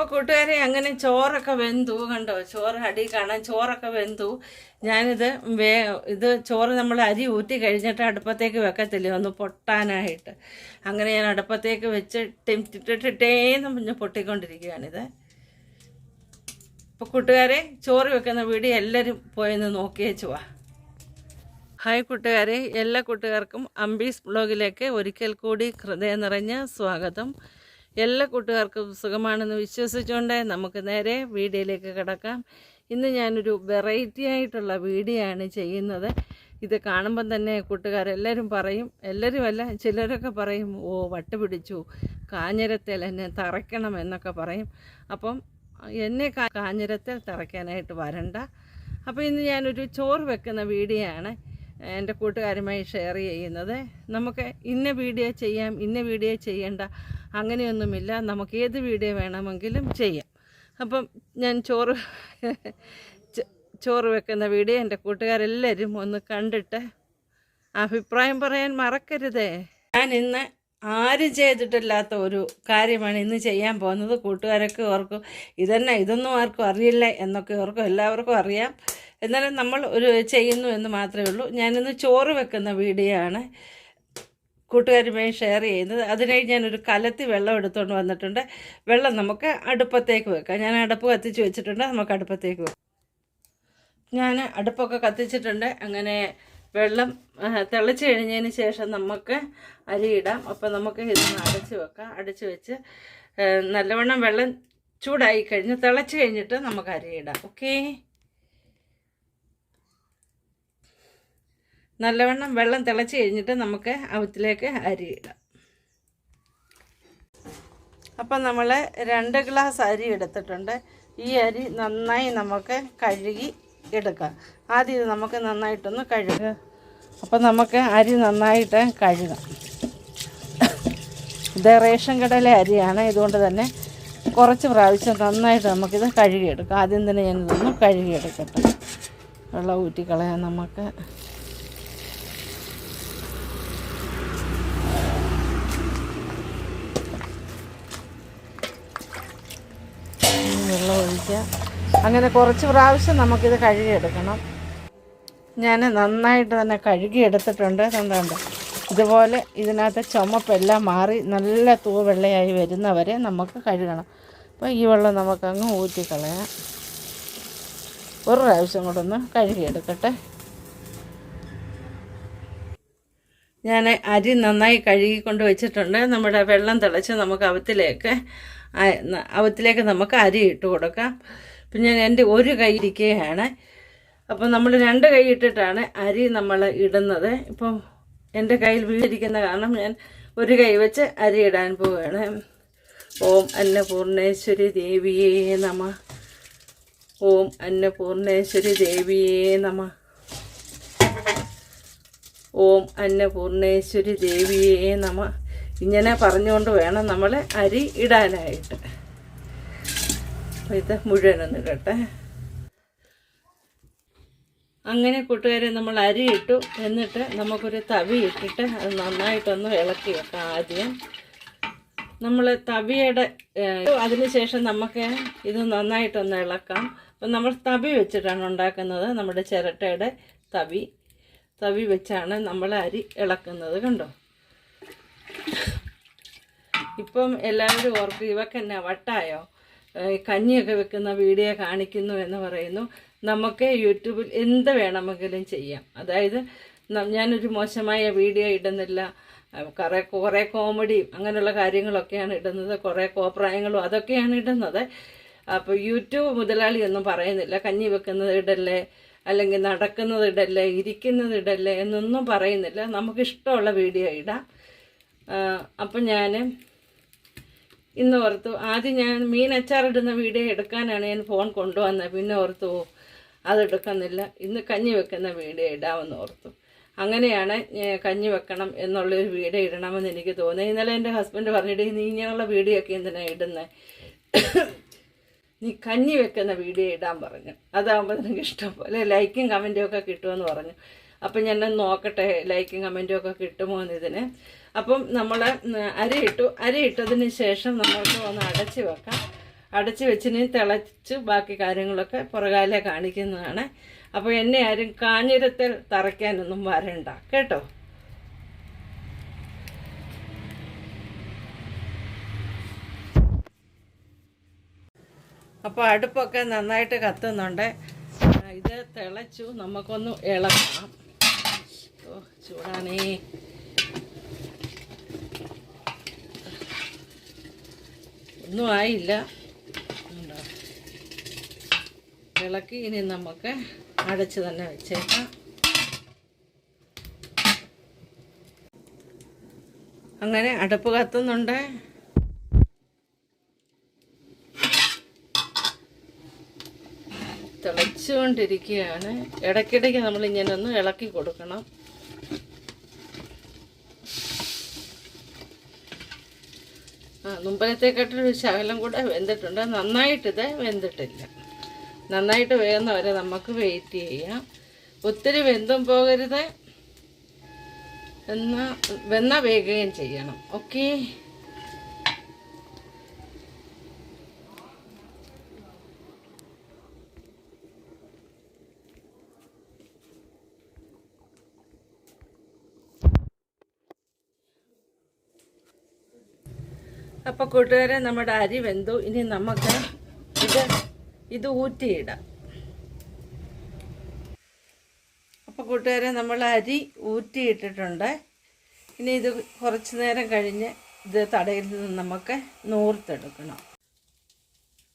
അപ്പൊ കൂട്ടുകാരെ അങ്ങനെ ചോറൊക്കെ വെന്തു. കണ്ടോ? ചോറ് അടി കാണാൻ ചോറൊക്കെ വെന്തു. ഞാനിത് വേ ഇത് ചോറ് നമ്മൾ അരി ഊറ്റി കഴിഞ്ഞിട്ട് അടുപ്പത്തേക്ക് വെക്കത്തില്ലേ? ഒന്ന് പൊട്ടാനായിട്ട്. അങ്ങനെ ഞാൻ അടുപ്പത്തേക്ക് വെച്ച് ടിട്ടേന്ന് പറഞ്ഞ് പൊട്ടിക്കൊണ്ടിരിക്കുകയാണിത്. അപ്പോൾ കൂട്ടുകാരെ ചോറ് വെക്കുന്ന വീഡിയോ എല്ലാവരും പോയെന്ന് നോക്കിയേച്ചു വാ. ഹായ് കൂട്ടുകാരെ എല്ലാ കൂട്ടുകാർക്കും അംബീസ് ബ്ലോഗിലേക്ക് ഒരിക്കൽ കൂടി ഹൃദയം നിറഞ്ഞ സ്വാഗതം. എല്ലാ കൂട്ടുകാർക്കും സുഖമാണെന്ന് വിശ്വസിച്ചുകൊണ്ട് നമുക്ക് നേരെ വീഡിയോയിലേക്ക് കിടക്കാം. ഇന്ന് ഞാനൊരു വെറൈറ്റി ആയിട്ടുള്ള വീഡിയോ ആണ് ചെയ്യുന്നത്. ഇത് കാണുമ്പം തന്നെ കൂട്ടുകാരെല്ലാവരും പറയും എല്ലാവരും അല്ല ചിലരൊക്കെ പറയും ഓ വട്ട് പിടിച്ചു. കാഞ്ഞിരത്തേൽ എന്നെ തറയ്ക്കണം എന്നൊക്കെ പറയും. അപ്പം എന്നെ കാഞ്ഞിരത്തിൽ തറയ്ക്കാനായിട്ട് വരണ്ട. അപ്പോൾ ഇന്ന് ഞാനൊരു ചോറ് വെക്കുന്ന വീഡിയോ ആണ്. എന്റെ കൂട്ടുകാരുമായി ഷെയർ ചെയ്യുന്നത്. നമുക്ക് ഇന്ന വീഡിയോ ചെയ്യാം ഇന്ന വീഡിയോ ചെയ്യേണ്ട അങ്ങനെയൊന്നുമില്ല. നമുക്ക് ഏത് വീഡിയോ വേണമെങ്കിലും ചെയ്യാം. അപ്പം ഞാൻ ചോറ് ചോറ് വെക്കുന്ന വീഡിയോ എന്റെ കൂട്ടുകാരെല്ലാവരും ഒന്ന് കണ്ടിട്ട് അഭിപ്രായം പറയാൻ മറക്കരുതേ. ഞാൻ ഇന്ന് ആരും ചെയ്തിട്ടില്ലാത്ത ഒരു കാര്യമാണ് ഇന്ന് ചെയ്യാൻ പോകുന്നത്. കൂട്ടുകാരൊക്കെ ഓർക്കും ഇതന്നെ ഇതൊന്നും ആർക്കും അറിയില്ല എന്നൊക്കെ ഓർക്കും. എല്ലാവർക്കും അറിയാം. എന്നാലും നമ്മൾ ഒരു ചെയ്യുന്നു എന്ന് മാത്രമേ ഉള്ളൂ. ഞാനിന്ന് ചോറ് വെക്കുന്ന വീഡിയോ ആണ് കൂട്ടുകാരുമായി ഷെയർ ചെയ്യുന്നത്. അതിനായി ഞാനൊരു കലത്തി വെള്ളം എടുത്തുകൊണ്ട് വന്നിട്ടുണ്ട്. വെള്ളം നമുക്ക് അടുപ്പത്തേക്ക് വെക്കാം. ഞാൻ അടുപ്പ് കത്തിച്ച് വെച്ചിട്ടുണ്ട്. നമുക്ക് അടുപ്പത്തേക്ക് വെക്കാം. ഞാൻ അടുപ്പൊക്കെ കത്തിച്ചിട്ടുണ്ട്. അങ്ങനെ വെള്ളം തിളച്ച് കഴിഞ്ഞതിന് ശേഷം നമുക്ക് അരിയിടാം. അപ്പോൾ നമുക്ക് ഇതൊന്ന് അടച്ച് വെക്കാം. അടച്ച് വെച്ച് നല്ലവണ്ണം വെള്ളം ചൂടായി കഴിഞ്ഞ് തിളച്ച് കഴിഞ്ഞിട്ട് നമുക്ക് അരിയിടാം. ഓക്കേ? നല്ലവണ്ണം വെള്ളം തിളച്ച് കഴിഞ്ഞിട്ട് നമുക്ക് അവത്തിലേക്ക് അരി ഇടാം അപ്പം നമ്മൾ രണ്ട് ഗ്ലാസ് അരി എടുത്തിട്ടുണ്ട്. ഈ അരി നന്നായി നമുക്ക് കഴുകി എടുക്കാം. ആദ്യം ഇത് നമുക്ക് നന്നായിട്ടൊന്ന് കഴുകുക അപ്പം നമുക്ക് അരി നന്നായിട്ട് കഴുകാം. ഇത് റേഷൻ കടയിലെ അരിയാണ്. ഇതുകൊണ്ട് തന്നെ കുറച്ച് പ്രാവശ്യം നന്നായിട്ട് നമുക്കിത് കഴുകിയെടുക്കാം. ആദ്യം തന്നെ ഞാനിതൊന്ന് കഴുകിയെടുക്കട്ടെ. വെള്ളം ഊറ്റിക്കളയാൻ നമുക്ക്. വെള്ളം ഒഴിക്കുക അങ്ങനെ കുറച്ച് പ്രാവശ്യം നമുക്കിത് കഴുകിയെടുക്കണം. ഞാൻ നന്നായിട്ട് തന്നെ കഴുകിയെടുത്തിട്ടുണ്ട്. എന്താണ്ട് ഇതുപോലെ ഇതിനകത്ത് ചുമപ്പെല്ലാം മാറി നല്ല തൂവെള്ളയായി വരുന്നവരെ നമുക്ക് കഴുകണം. അപ്പോൾ ഈ വെള്ളം നമുക്കങ്ങ് ഊറ്റിക്കളയാം. ഒരു പ്രാവശ്യം കൂടെ ഒന്ന് കഴുകിയെടുക്കട്ടെ. ഞാൻ അരി നന്നായി കഴുകിക്കൊണ്ട് വെച്ചിട്ടുണ്ട്. നമ്മുടെ വെള്ളം തിളച്ച് നമുക്ക് അവത്തിലേക്ക് അവത്തിലേക്ക് നമുക്ക് അരി ഇട്ട് കൊടുക്കാം. അപ്പം ഞാൻ എന്റെ ഒരു കൈ ഇരിക്കുകയാണ്. അപ്പം നമ്മൾ രണ്ട് കൈ ഇട്ടിട്ടാണ് അരി നമ്മൾ ഇടുന്നത്. ഇപ്പം എന്റെ കയ്യിൽ വീടിരിക്കുന്ന കാരണം ഞാൻ ഒരു കൈ വെച്ച് അരി ഇടാൻ പോവുകയാണ്. ഓം അന്നപൂർണേശ്വരി ദേവിയേ നമ. ഓം അന്നപൂർണേശ്വരി ദേവിയേ നമ. ഓം അന്നപൂർണേശ്വരി ദേവിയേ നമ. ഇങ്ങനെ പറഞ്ഞുകൊണ്ട് വേണം നമ്മൾ അരി ഇടാനായിട്ട്. അപ്പോൾ ഇത് മുഴുവനൊന്ന് ഇടട്ടെ. അങ്ങനെ കൂട്ടുകാരെ നമ്മൾ അരി ഇട്ടു. എന്നിട്ട് നമുക്കൊരു തവി ഇട്ടിട്ട് അത് നന്നായിട്ടൊന്ന് ഇളക്കി വെക്കാം ആദ്യം. നമ്മൾ തവിയുടെ അതിന് അതിനുശേഷം നമുക്ക് ഇത് നന്നായിട്ടൊന്ന് ഇളക്കാം. അപ്പം നമ്മൾ തവി വെച്ചിട്ടാണ് ഉണ്ടാക്കുന്നത് നമ്മുടെ ചിരട്ടയുടെ തവി. തവി വെച്ചാണ് നമ്മൾ അരി ഇളക്കുന്നത് കണ്ടോ? ഇപ്പം എല്ലാവരും ഓർക്കും ഇവക്ക് തന്നെ വട്ടായോ കഞ്ഞിയൊക്കെ വെക്കുന്ന വീഡിയോ കാണിക്കുന്നു എന്ന് പറയുന്നു. നമുക്ക് യൂട്യൂബിൽ എന്ത് വേണമെങ്കിലും ചെയ്യാം. അതായത് ഞാനൊരു മോശമായ വീഡിയോ ഇടുന്നില്ല. കുറേ കുറേ കോമഡിയും അങ്ങനെയുള്ള കാര്യങ്ങളൊക്കെയാണ് ഇടുന്നത്. കുറേ കോപ്രായങ്ങളും അതൊക്കെയാണ് ഇടുന്നത്. അപ്പോൾ യൂട്യൂബ് മുതലാളി ഒന്നും പറയുന്നില്ല. കഞ്ഞി വെക്കുന്നത് ഇടല്ലേ? അല്ലെങ്കിൽ നടക്കുന്നത് ഇടല്ലേ? ഇരിക്കുന്നത് ഇടല്ലേ? എന്നൊന്നും പറയുന്നില്ല. നമുക്കിഷ്ടമുള്ള വീഡിയോ ഇടാം. അപ്പം ഞാൻ ഇന്ന് ഓർത്തു ആദ്യം ഞാൻ മീൻ അച്ചാറിടുന്ന വീഡിയോ എടുക്കാനാണ് ഞാൻ ഫോൺ കൊണ്ടുവന്നത് പിന്നെ ഓർത്തു അതെടുക്കുന്നില്ല. ഇന്ന് കഞ്ഞി വെക്കുന്ന വീഡിയോ ഇടാമെന്ന് ഓർത്തു. അങ്ങനെയാണ് കഞ്ഞി വെക്കണം എന്നുള്ളൊരു വീഡിയോ ഇടണമെന്ന് എനിക്ക് തോന്നി. ഇന്നലെ എന്റെ ഹസ്ബൻഡ് പറഞ്ഞിട്ട് നീ ഇങ്ങനെയുള്ള വീഡിയോ ഒക്കെ എന്തിനാണ് ഇടുന്നത് നീ കഞ്ഞി വെക്കുന്ന വീഡിയോ ഇടാൻ പറഞ്ഞു. അതാകുമ്പോൾ നിനക്ക് ഇഷ്ടം പോലെ ലൈക്കും കമന്റും ഒക്കെ കിട്ടുമെന്ന് പറഞ്ഞു. അപ്പം ഞാൻ നോക്കട്ടെ ലൈക്കും കമന്റും ഒക്കെ കിട്ടുമോ എന്ന് ഇതിന് അപ്പം നമ്മൾ അരി ഇട്ടു അരി ഇട്ടതിന് ശേഷം നമ്മൾക്ക് ഒന്ന് അടച്ച് വെക്കാം. അടച്ച് വെച്ചിന് തിളച്ച് ബാക്കി കാര്യങ്ങളൊക്കെ പുറകാലെ കാണിക്കുന്നതാണ്. അപ്പോൾ എന്നെ ആരും കാഞ്ഞിരത്തിൽ തറയ്ക്കാനൊന്നും വരണ്ട കേട്ടോ? അപ്പോൾ അടുപ്പൊക്കെ നന്നായിട്ട് കത്തുന്നുണ്ട്. ഇത് തിളച്ചു നമുക്കൊന്ന് ഇളക്കാം ഓ ചൂടാണേ. ഒന്നും ആയില്ല? ഇളക്കി ഇനി നമുക്ക് അടച്ച് തന്നെ വെച്ചേക്കാം. അങ്ങനെ അടുപ്പ് കത്തുന്നുണ്ട്. തിളച്ചുകൊണ്ടിരിക്കുകയാണ്. ഇടയ്ക്കിടയ്ക്ക് നമ്മൾ ഇങ്ങനെ ഒന്ന് ഇളക്കി കൊടുക്കണം. ആ മുമ്പലത്തെക്കാട്ടൊരു ശകലം കൂടെ വെന്തിട്ടുണ്ട്. നന്നായിട്ടിത് വെന്തിട്ടില്ല. നന്നായിട്ട് വേകുന്ന വരെ നമുക്ക് വെയിറ്റ് ചെയ്യാം. ഒത്തിരി വെന്തും പോകരുത്. എന്നാൽ വെന്ന വേകുകയും ചെയ്യണം. ഓക്കേ അപ്പോൾ കൂട്ടുകാരെ നമ്മുടെ അരി വെന്തു. ഇനി നമുക്ക് ഇത് ഇത് ഊറ്റിയിടാം. അപ്പോൾ കൂട്ടുകാരെ നമ്മൾ അരി ഊറ്റിയിട്ടിട്ടുണ്ട്. ഇനി ഇത് കുറച്ച് നേരം കഴിഞ്ഞ് ഇത് തടയിൽ നിന്ന് നമുക്ക് നൂർത്തെടുക്കണം.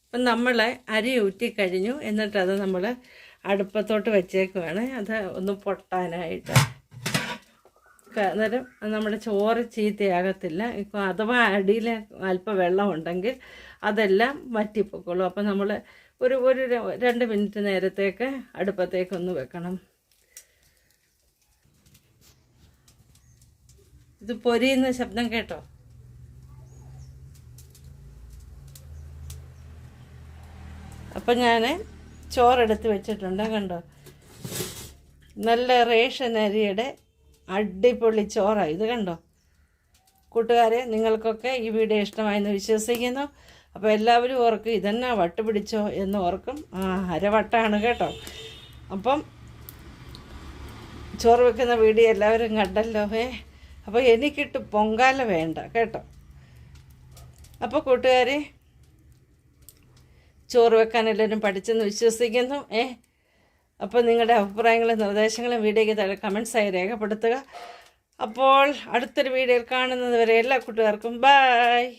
അപ്പം നമ്മൾ അരി ഊറ്റി കഴിഞ്ഞു. എന്നിട്ടത് നമ്മൾ അടുപ്പത്തോട്ട് വെച്ചേക്കുവാണ്. അത് ഒന്ന് പൊട്ടാനായിട്ട് അന്നേരം നമ്മുടെ ചോറ് ചീത്തയാകത്തില്ല. ഇപ്പോൾ അഥവാ അടിയിൽ അല്പം വെള്ളം ഉണ്ടെങ്കിൽ അതെല്ലാം വറ്റിപ്പോക്കുള്ളൂ അപ്പം നമ്മൾ ഒരു ഒരു രണ്ട് മിനിറ്റ് നേരത്തേക്ക് അടുപ്പത്തേക്കൊന്ന് വെക്കണം. ഇത് പൊരിയുന്ന ശബ്ദം കേട്ടോ? അപ്പം ഞാൻ ചോറെടുത്ത് വെച്ചിട്ടുണ്ട് കണ്ടോ? നല്ല റേഷൻ അരിയുടെ അടിപൊളി ചോറാണ് ഇത് കണ്ടോ? കൂട്ടുകാരെ നിങ്ങൾക്കൊക്കെ ഈ വീഡിയോ ഇഷ്ടമായെന്ന് വിശ്വസിക്കുന്നു. അപ്പോൾ എല്ലാവരും ഓർക്കും ഇതെന്നാ വട്ട് പിടിച്ചോ എന്ന് ഓർക്കും. ആ അരവട്ടാണ് കേട്ടോ. അപ്പം ചോറ് വെക്കുന്ന വീഡിയോ എല്ലാവരും കണ്ടല്ലോ ഏ? അപ്പോൾ എനിക്കിട്ട് പൊങ്കാല വേണ്ട കേട്ടോ. അപ്പോൾ കൂട്ടുകാരെ ചോറ് വെക്കാൻ എല്ലാവരും പഠിച്ചെന്ന് വിശ്വസിക്കുന്നു ഏ? അപ്പോൾ നിങ്ങളുടെ അഭിപ്രായങ്ങളും നിർദ്ദേശങ്ങളും വീഡിയോയ്ക്ക് താഴെ കമൻസായി രേഖപ്പെടുത്തുക. അപ്പോൾ അടുത്തൊരു വീഡിയോയിൽ കാണുന്നത് വരെ എല്ലാ കൂട്ടുകാർക്കും ബായ്